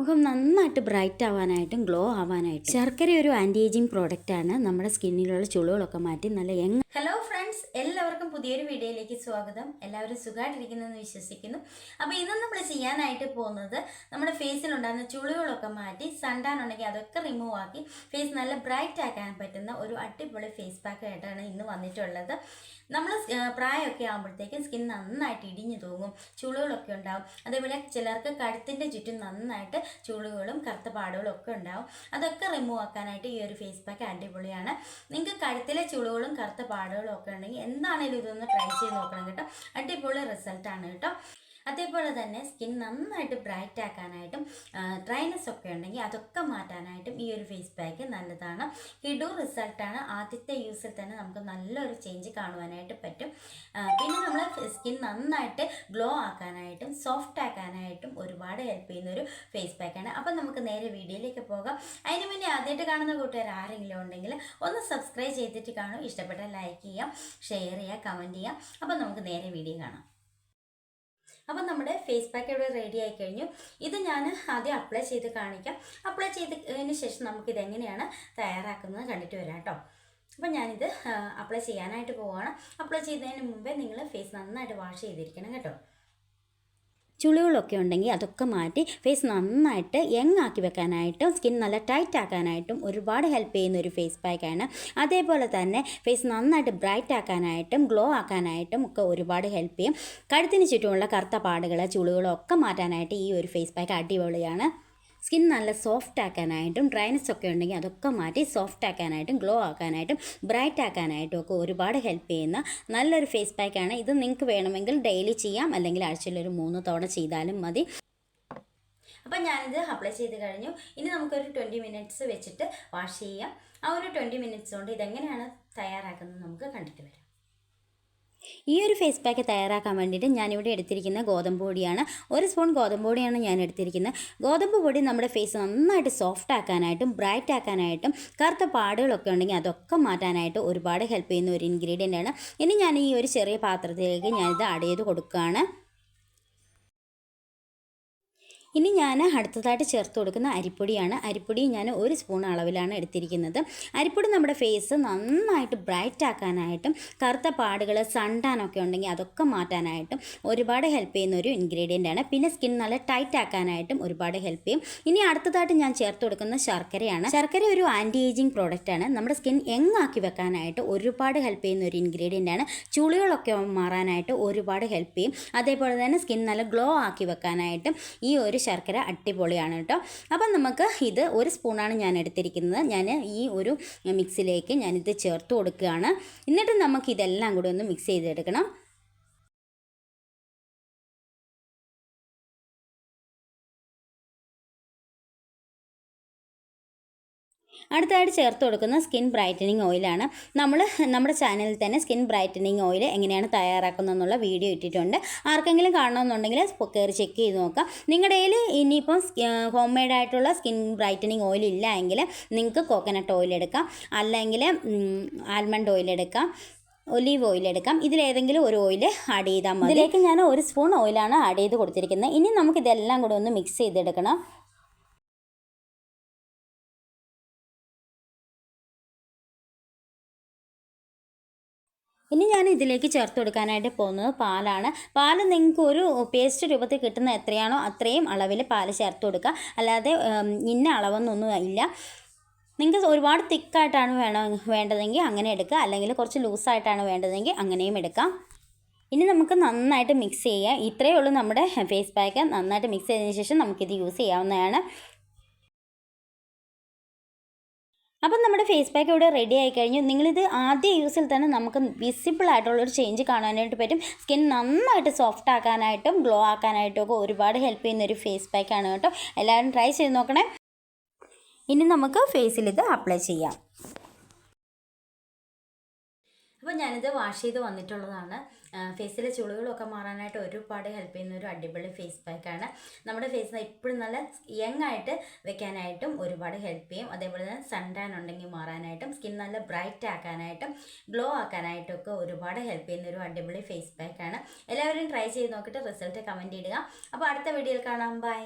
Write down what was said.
മുഖം നന്നായിട്ട് bright ആവാനായിട്ടും glow ആവാനായിട്ടും ശർക്കര ഒരു ആന്റി ഏജിങ് പ്രോഡക്റ്റ് ആണ്. നമ്മുടെ സ്കിന്നിലുള്ള ചുളികളൊക്കെ മാറ്റി നല്ല യങ് ഹലോ ഫ്രണ്ട്സ് എല്ലാവർക്കും പുതിയൊരു വീഡിയോയിലേക്ക് സ്വാഗതം. എല്ലാവരും സുഖമായിട്ടിരിക്കുന്നെന്ന് വിശ്വസിക്കുന്നു. അപ്പോൾ ഇന്ന് നമ്മൾ ചെയ്യാനായിട്ട് പോകുന്നത് നമ്മുടെ ഫേസിലുണ്ടാകുന്ന ചുളികളൊക്കെ മാറ്റി സൺടാൻ ഉണ്ടെങ്കിൽ അതൊക്കെ റിമൂവ് ആക്കി ഫേസ് നല്ല ബ്രൈറ്റ് ആക്കാൻ പറ്റുന്ന ഒരു അടിപൊളി ഫേസ് പാക്ക് ആയിട്ടാണ് ഇന്ന് വന്നിട്ടുള്ളത്. നമ്മൾ പ്രായമൊക്കെ ആകുമ്പോഴത്തേക്കും സ്കിൻ നന്നായിട്ട് ഇടിഞ്ഞു തൂങ്ങും ചുളികളൊക്കെ ഉണ്ടാവും. അതേപോലെ ചിലർക്ക് കഴുത്തിന്റെ ചുറ്റും നന്നായിട്ട് ചുളികളും കറുത്ത പാടുകളും ഒക്കെ ഉണ്ടാവും. അതൊക്കെ റിമൂവ് ആക്കാനായിട്ട് ഈ ഒരു ഫേസ് പാക്ക് അടിപൊളിയാണ്. നിങ്ങൾക്ക് കഴുത്തിലെ ചുളുകളും കറുത്ത പാടുകളും ഒക്കെ ഉണ്ടെങ്കിൽ എന്താണേലും ഇതൊന്ന് ട്രൈ ചെയ്ത് നോക്കണം കേട്ടോ. അടിപൊളി റിസൾട്ടാണ് കേട്ടോ. അതേപോലെ തന്നെ സ്കിൻ നന്നായിട്ട് ബ്രൈറ്റ് ആക്കാനായിട്ടും ഡ്രൈനെസ് ഒക്കെ ഉണ്ടെങ്കിൽ അതൊക്കെ മാറ്റാനായിട്ടും ഈ ഒരു ഫേസ് പാക്ക് നല്ലതാണ്. കിഡു റിസൾട്ടാണ് ആദ്യത്തെ യൂസിൽ തന്നെ നമുക്ക് നല്ലൊരു ചേഞ്ച് കാണുവാനായിട്ട് പറ്റും. പിന്നെ നമ്മൾ സ്കിൻ നന്നായിട്ട് ഗ്ലോ ആക്കാനായിട്ടും സോഫ്റ്റ് ആക്കാനായിട്ടും ഒരുപാട് ഹെൽപ്പ് ചെയ്യുന്ന ഒരു ഫേസ് പാക്കാണ് അപ്പം നമുക്ക് നേരെ വീഡിയോയിലേക്ക് പോകാം. അതിന് മുന്നേ ആദ്യമായിട്ട് കാണുന്ന കൂട്ടുകാർ ആരെങ്കിലും ഉണ്ടെങ്കിൽ ഒന്ന് സബ്സ്ക്രൈബ് ചെയ്തിട്ട് കാണും. ഇഷ്ടപ്പെട്ട ലൈക്ക് ചെയ്യാം ഷെയർ ചെയ്യാം കമന്റ് ചെയ്യാം. അപ്പം നമുക്ക് നേരെ വീഡിയോ കാണാം. അപ്പം നമ്മുടെ ഫേസ് പാക്ക് ഇവിടെ റെഡി ആയി കഴിഞ്ഞു. ഇത് ഞാൻ ആദ്യം അപ്ലൈ ചെയ്ത് കാണിക്കാം. അപ്ലൈ ചെയ്തതിന് ശേഷം നമുക്കിത് എങ്ങനെയാണ് തയ്യാറാക്കുന്നത് കണ്ടിട്ട് വരാം കേട്ടോ. അപ്പം ഞാനിത് അപ്ലൈ ചെയ്യാനായിട്ട് പോവുകയാണ് അപ്ലൈ ചെയ്തതിന് മുമ്പേ നിങ്ങൾ ഫേസ് നന്നായിട്ട് വാഷ് ചെയ്തിരിക്കണം കേട്ടോ. ചുളികളൊക്കെ ഉണ്ടെങ്കിൽ അതൊക്കെ മാറ്റി ഫേസ് നന്നായിട്ട് യങ് ആക്കി വെക്കാനായിട്ടും സ്കിൻ നല്ല ടൈറ്റ് ആക്കാനായിട്ടും ഒരുപാട് ഹെൽപ്പ് ചെയ്യുന്ന ഒരു ഫേസ് പാക്കാണ് അതേപോലെ തന്നെ ഫേസ് നന്നായിട്ട് ബ്രൈറ്റ് ആക്കാനായിട്ടും ഗ്ലോ ആക്കാനായിട്ടും ഒക്കെ ഒരുപാട് ഹെൽപ്പ് ചെയ്യും. കഴുത്തിന് ചുറ്റുമുള്ള കറുത്ത പാടുകൾ ചുളികളൊക്കെ മാറ്റാനായിട്ട് ഈ ഒരു ഫേസ് പാക്ക് അടിപൊളിയാണ്. സ്കിൻ നല്ല സോഫ്റ്റ് ആക്കാനായിട്ടും ഡ്രൈനസ് ഒക്കെ ഉണ്ടെങ്കിൽ അതൊക്കെ മാറ്റി സോഫ്റ്റ് ആക്കാനായിട്ടും ഗ്ലോ ആക്കാനായിട്ടും ബ്രൈറ്റ് ആക്കാനായിട്ടും ഒക്കെ ഒരുപാട് ഹെൽപ്പ് ചെയ്യുന്ന നല്ലൊരു ഫേസ് പാക്കാണ് ഇത് നിങ്ങൾക്ക് വേണമെങ്കിൽ ഡെയിലി ചെയ്യാം. അല്ലെങ്കിൽ ആഴ്ചയിൽ ഒരു മൂന്ന് തവണ ചെയ്താലും മതി. അപ്പം ഞാനിത് അപ്ലൈ ചെയ്ത് കഴിഞ്ഞു. ഇനി നമുക്കൊരു ട്വന്റി മിനിറ്റ്സ് വെച്ചിട്ട് വാഷ് ചെയ്യാം. ആ ഒരു ട്വന്റി മിനിറ്റ്സ് കൊണ്ട് ഇതെങ്ങനെയാണ് തയ്യാറാക്കുന്നത് നമുക്ക് കണ്ടിട്ട് വരാം. ഈ ഒരു ഫേസ് പാക്ക് തയ്യാറാക്കാൻ വേണ്ടിയിട്ട് ഞാനിവിടെ എടുത്തിരിക്കുന്ന ഗോതമ്പ് പൊടിയാണ്. ഒരു സ്പൂൺ ഗോതമ്പ് പൊടിയാണ് ഞാൻ എടുത്തിരിക്കുന്നത്. ഗോതമ്പ് പൊടി നമ്മുടെ ഫേസ് നന്നായിട്ട് സോഫ്റ്റ് ആക്കാനായിട്ടും ബ്രൈറ്റ് ആക്കാനായിട്ടും കറുത്ത പാടുകളൊക്കെ ഉണ്ടെങ്കിൽ അതൊക്കെ മാറ്റാനായിട്ട് ഒരുപാട് ഹെൽപ്പ് ചെയ്യുന്ന ഒരു ഇൻഗ്രീഡിയന്റ് ആണ്. ഇനി ഞാൻ ഈ ഒരു ചെറിയ പാത്രത്തിലേക്ക് ഞാനിത് ആഡ് ചെയ്ത് കൊടുക്കുകയാണ്. ഇനി ഞാൻ അടുത്തതായിട്ട് ചേർത്ത് കൊടുക്കുന്ന അരിപ്പൊടിയാണ്. അരിപ്പൊടി ഞാൻ ഒരു സ്പൂൺ അളവിലാണ് എടുത്തിരിക്കുന്നത്. അരിപ്പൊടി നമ്മുടെ ഫേസ് നന്നായിട്ട് ബ്രൈറ്റ് ആക്കാനായിട്ടും കറുത്ത പാടുകൾ സണ്ടാനൊക്കെ ഉണ്ടെങ്കിൽ അതൊക്കെ മാറ്റാനായിട്ടും ഒരുപാട് ഹെൽപ്പ് ചെയ്യുന്ന ഒരു ഇൻഗ്രീഡിയന്റ് ആണ്. പിന്നെ സ്കിൻ നല്ല ടൈറ്റ് ആക്കാനായിട്ടും ഒരുപാട് ഹെൽപ്പ് ചെയ്യും. ഇനി അടുത്തതായിട്ട് ഞാൻ ചേർത്ത് കൊടുക്കുന്ന ശർക്കരയാണ്. ശർക്കര ഒരു ആന്റി ഏജിങ് പ്രോഡക്റ്റ് ആണ്. നമ്മുടെ സ്കിൻ യങ്ങാക്കി വെക്കാനായിട്ട് ഒരുപാട് ഹെൽപ്പ് ചെയ്യുന്ന ഒരു ഇൻഗ്രീഡിയന്റ് ആണ്. ചുളികളൊക്കെ മാറാനായിട്ട് ഒരുപാട് ഹെൽപ്പ് ചെയ്യും. അതേപോലെ തന്നെ സ്കിൻ നല്ല ഗ്ലോ ആക്കി വെക്കാനായിട്ടും ഈ ഒരു ശർക്കര അടിപൊളിയാണ് കേട്ടോ. അപ്പം നമുക്ക് ഇത് ഒരു സ്പൂണാണ് ഞാൻ എടുത്തിരിക്കുന്നത്. ഞാൻ ഈ ഒരു മിക്സിലേക്ക് ഞാനിത് ചേർത്ത് കൊടുക്കുകയാണ്. എന്നിട്ട് നമുക്ക് ഇതെല്ലാം കൂടി ഒന്ന് മിക്സ് ചെയ്തെടുക്കണം. അടുത്തായിട്ട് ചേർത്ത് കൊടുക്കുന്ന സ്കിൻ ബ്രൈറ്റനിങ് ഓയിലാണ്. നമ്മൾ നമ്മുടെ ചാനലിൽ തന്നെ സ്കിൻ ബ്രൈറ്റനിങ് ഓയിൽ എങ്ങനെയാണ് തയ്യാറാക്കുന്നത് എന്നുള്ള വീഡിയോ ഇട്ടിട്ടുണ്ട്. ആർക്കെങ്കിലും കാണണമെന്നുണ്ടെങ്കിൽ കയറി ചെക്ക് ചെയ്ത് നോക്കാം. നിങ്ങളുടെ കയ്യിൽ ഇനിയിപ്പം ഹോം മെയ്ഡ് ആയിട്ടുള്ള സ്കിൻ ബ്രൈറ്റനിങ് ഓയിൽ ഇല്ല എങ്കിൽ നിങ്ങൾക്ക് കോക്കനട്ട് ഓയിൽ എടുക്കാം. അല്ലെങ്കിൽ ആൽമണ്ട് ഓയിൽ എടുക്കാം. ഒലീവ് ഓയിൽ എടുക്കാം. ഇതിലേതെങ്കിലും ഒരു ഓയിൽ ആഡ് ചെയ്താൽ മതി. ഇതിലേക്ക് ഞാൻ ഒരു സ്പൂൺ ഓയിലാണ് ആഡ് ചെയ്ത് കൊടുത്തിരിക്കുന്നത്. ഇനി നമുക്ക് ഇതെല്ലാം കൂടി ഒന്ന് മിക്സ് ചെയ്തെടുക്കണം. ഇനി ഞാൻ ഇതിലേക്ക് ചേർത്ത് കൊടുക്കാനായിട്ട് പോകുന്നത് പാലാണ്. പാൽ നിങ്ങൾക്ക് ഒരു പേസ്റ്റ് രൂപത്തിൽ കിട്ടുന്ന എത്രയാണോ അത്രയും അളവിൽ പാൽ ചേർത്ത് കൊടുക്കുക. അല്ലാതെ ഇന്ന അളവൊന്നൊന്നും ഇല്ല. നിങ്ങൾക്ക് ഒരുപാട് തിക്കായിട്ടാണ് വേണോ വേണ്ടതെങ്കിൽ അങ്ങനെ എടുക്കുക. അല്ലെങ്കിൽ കുറച്ച് ലൂസായിട്ടാണ് വേണ്ടതെങ്കിൽ അങ്ങനെയും എടുക്കാം. ഇനി നമുക്ക് നന്നായിട്ട് മിക്സ് ചെയ്യാം ഇത്രയേ ഉള്ളൂ നമ്മുടെ ഫേസ് പാക്ക് നന്നായിട്ട് മിക്സ് ചെയ്തതിന് ശേഷം നമുക്കിത് യൂസ് ചെയ്യാവുന്നതാണ്. അപ്പം നമ്മുടെ ഫേസ് പാക്ക് ഇവിടെ റെഡി ആയി കഴിഞ്ഞു നിങ്ങളിത് ആദ്യ യൂസിൽ തന്നെ നമുക്ക് വിസിബിൾ ആയിട്ടുള്ളൊരു ചേഞ്ച് കാണാനായിട്ട് പറ്റും. സ്കിൻ നന്നായിട്ട് സോഫ്റ്റ് ആക്കാനായിട്ടും ഗ്ലോ ആക്കാനായിട്ടും ഒക്കെ ഒരുപാട് ഹെൽപ്പ് ചെയ്യുന്ന ഒരു ഫേസ് പാക്കാണ് കേട്ടോ. എല്ലാവരും ട്രൈ ചെയ്ത് നോക്കണേ. ഇനി നമുക്ക് ഫേസിൽ ഇത് അപ്ലൈ ചെയ്യാം. ഞാനിത് വാഷ് ചെയ്ത് വന്നിട്ടുള്ളതാണ്. ഫേസിലെ ചുളികളൊക്കെ മാറാനായിട്ട് ഒരുപാട് ഹെൽപ്പ് ചെയ്യുന്ന ഒരു അടിപൊളി ഫേസ് പാക്കാണ് നമ്മുടെ ഫേസ് എപ്പോഴും നല്ല യങ് ആയിട്ട് വെക്കാനായിട്ടും ഒരുപാട് ഹെൽപ്പ് ചെയ്യും. അതേപോലെ തന്നെ സൺടാൻ ഉണ്ടെങ്കിൽ മാറാനായിട്ടും സ്കിൻ നല്ല ബ്രൈറ്റ് ആക്കാനായിട്ടും ഗ്ലോ ആക്കാനായിട്ടും ഒക്കെ ഒരുപാട് ഹെൽപ്പ് ചെയ്യുന്ന ഒരു അടിപൊളി ഫേസ് പാക്കാണ് എല്ലാവരും ട്രൈ ചെയ്ത് നോക്കിയിട്ട് റിസൾട്ട് കമന്റ് ഇടുക. അപ്പോൾ അടുത്ത വീഡിയോയിൽ കാണാം. ബൈ